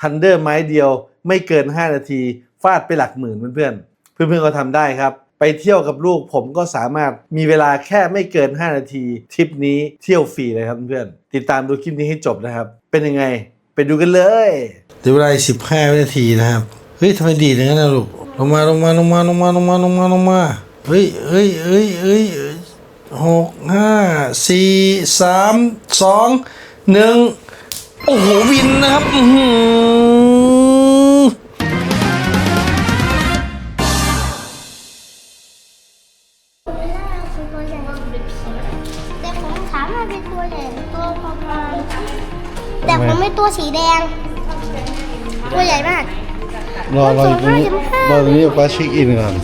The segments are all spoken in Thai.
ทันเดอร์ไม้เดียวไม่เกิน 5 นาทีฟาดไปหลักหมื่นเพื่อนๆ เพื่อนๆก็ทำได้ครับ ไปเที่ยวกับลูกผมก็สามารถมีเวลาแค่ไม่เกิน 5 นาทีทริปนี้เที่ยวฟรีเลยครับเพื่อนๆติดตามดูคลิปนี้ให้จบนะครับ เป็นยังไงไปดูกันเลยเดี๋ยวเวลา15 วินาทีนะครับเฮ้ยทำไมดีอย่างนั้นนะลูกลงมาลงมาลงมาลงมาลงมาลงมาลงมาเฮ้ยเฮ้ยเฮ้ยเฮ้ยหกห้าสี่สามสองหนึ่ง โอ้โหวินนะครับอื้อหือแต่ผมถามว่าเป็นตัวใหญ่หรือตัวประมาณแต่ผมเป็นตัวสีแดง ตัวใหญ่มาก รอรออยู่ตรงนี้รอตรงนี้ป้าเช็คอินก่อน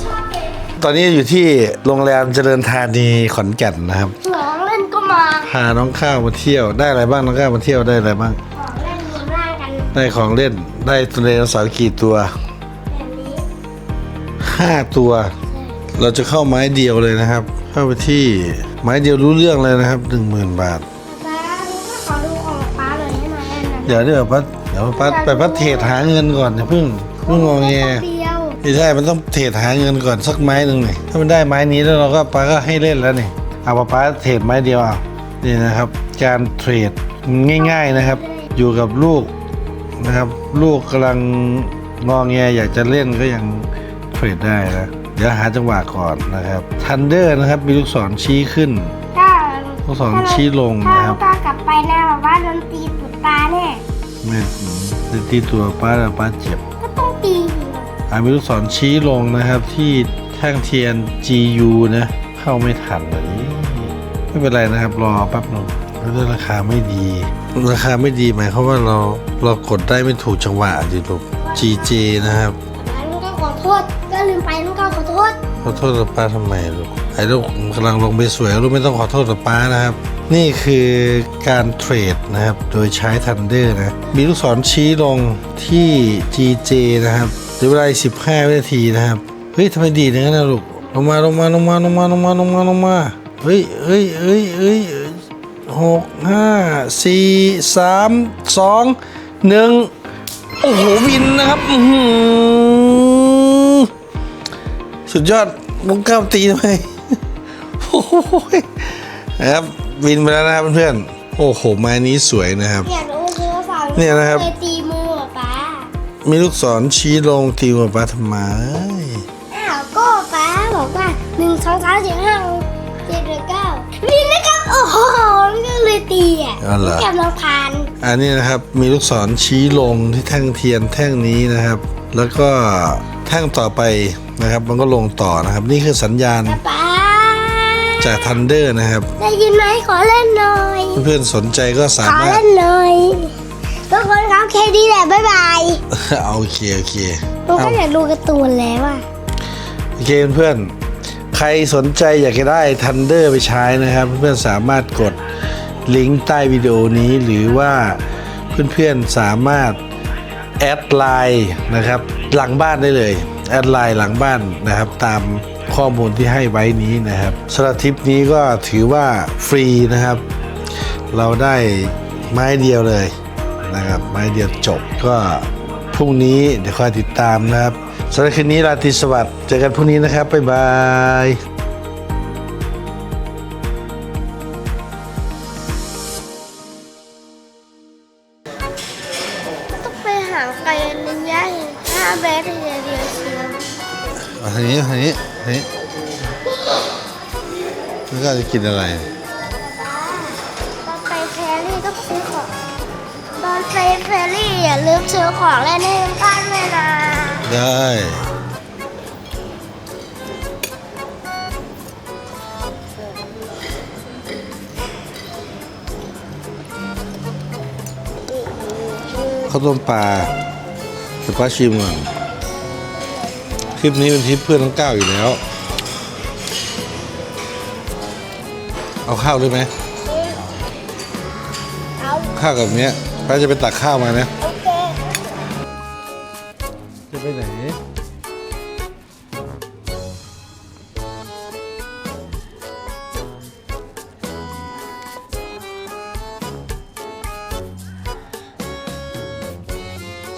ตอนนี้อยู่ที่โรงแรมเจริญธานีขอนแก่นนะครับข องเล่นก็มาพาน้องข้าวมาเที่ยวได้อะไรบ้างน้องข้าวมาเที่ยวได้อะไรบ้าง ของเล่นรวมร่างกันได้ของเล่นได้ตัวไดโนเสาร์กี่ตัวแบบนี้ห้าตัว เราจะเข้าไม้เดียวเลยนะครับ เข้าไปที่ไม้เดียวรู้เรื่องเลยนะครับหนึ่งหมื่นบาทป้าก็ขอดูของป้าหน่อยได้ไหมอันนั้นเดี๋ยวเดี๋ยวป้าเดี๋ยวป้าไปป้าเทรดหาเงินก่อนอย่าเพิ่งเพิ่งงอแงเดียวไม่ใช่มันต้องเทรดหาเงินก่อนสักไม้หนึ่งหน่อยถ้ามันได้ไม้นี้แล้วเราก็ป้าก็ให้เล่นแล้วนี่ เอาป้าป้าเทรดไม้เดียวเอานี่นะครับ การเทรดง่าย ๆนะครับ อยู่กับลูกนะครับ ลูกกำลังงอแงอยากจะเล่นก็ยังเทรดได้นะเดี๋ยวหาจังหวะก่อนนะครับทันเดอร์นะครับมีลูกศรชี้ขึ้น ถ้าลูกศรชี้ลงถ้านะครับตากลับไปนะแบบว่าโดนตีตุดตาแน่ไม่จะตีตัวป้าแล้วป้าเจ็บ ก็ต้องตีอยู่อ่ามีลูกศรชี้ลงนะครับที่แท่งเทียน GU นะ เข้าไม่ทันเลย ไม่เป็นไรนะครับ รอแป๊บหนึงแล้วก็ราคาไม่ดี ราคาไม่ดีหมายความว่าเราเรากดได้ไม่ถูกจังหวะดิลูก GJ นะครับแล้วลูกก็ขอโทษ ก็ลืมไปลูกก็ขอโทษ ขอโทษป้าทำไมลูกไอ้ลูกกำลังลงไปสวยลูกไม่ต้องขอโทษป้านะครับ นี่คือการเทรดนะครับ โดยใช้ทันเดอร์นะ มีลูกศรชี้ลงที่ GJ นะครับเหลือเวลาอีก15วินาทีนะครับ เฮ้ยทำไมดีอย่างนั้นนะลูกลงมาลงมาลงมาลงมาลงมาลงมาลงมา เฮ้ยเฮ้ยเฮ้ยเฮ้ยหกห้าสี่สามสองหนึ่งโอ้โหวินนะครับอื้อหือสุดยอดน้องก้าวตีทำไมโอ้โหนะครับวินไปแล้วนะครับเพื่อนๆโอ้โหไม้นี้สวยนะครับอยากรู้คือว่าฝั่งเนี่ยนะครับเคยตีมือเหรอป้ามีลูกศรชี้ลงตีหัวปลาทำไมอ้าวก็ป้าบอกว่าหนึ่งสองสามสี่ห้า อะอ๋อเหรอกำลังผ่านอันนี้นะครับมีลูกศรชี้ลงที่แท่งเทียนแท่งนี้นะครับ แล้วก็แท่งต่อไปนะครับ มันก็ลงต่อนะครับ นี่คือสัญญาณป้าจากทันเดอร์นะครับ ได้ยินไหมขอเล่นหน่อย เพื่อนๆสนใจก็สาขอมารถ เล่นหน่อยทุกคนครับแค่นี้แหละบ๊ายบายเอาโอเคโอเคผมเอาก็อยากดูการ์ตูนแล้วอะ โอเคเพื่อนๆใครสนใจอยากจะได้ Thunder ไปใช้นะครับ เพื่อนๆสามารถกด ลิงก์ใต้วิดีโอนี้หรือว่าเพื่อนๆสามารถแอดไลน์นะครับหลังบ้านได้เลยแอดไลน์หลังบ้านนะครับ ตามข้อมูลที่ให้ไว้นี้นะครับสำหรับทริปนี้ก็ถือว่าฟรีนะครับ เราได้ไม้เดียวเลยนะครับ ไม้เดียวจบก็พรุ่งนี้เดี๋ยวคอยติดตามนะครับสำหรับคืนนี้ราตรีสวัสดิ์เจอกันพรุ่งนี้นะครับบ๊ายบาย ต้องไปหาไก่ระยะห้าเมตรเดียวเดียวเชียวเอาทางนี้ทางนี้ทางนี้แล้วก็จะกินอะไร ตอนไปแฟรี่ต้องซื้อของตอนไปแฟรี่อย่าลืมซื้อของเล่นให้บ้านด้วยนะได้ ข้าวต้มปลาเดี๋ยวป้าชิมก่อนคลิปนี้เป็นทริปเพื่อนน้องก้าวอยู่แล้ว เอาข้าวด้วยไหมเอาข้าวกับเนี้ยป้าจะไปตักข้าวมานะโอเคจะไปไหน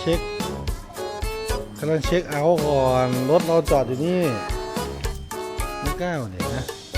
ช็คกำลังเช็คเอาท์ก่อน รถเราจอดอยู่นี่ไม่กล้าเนี่ยนะ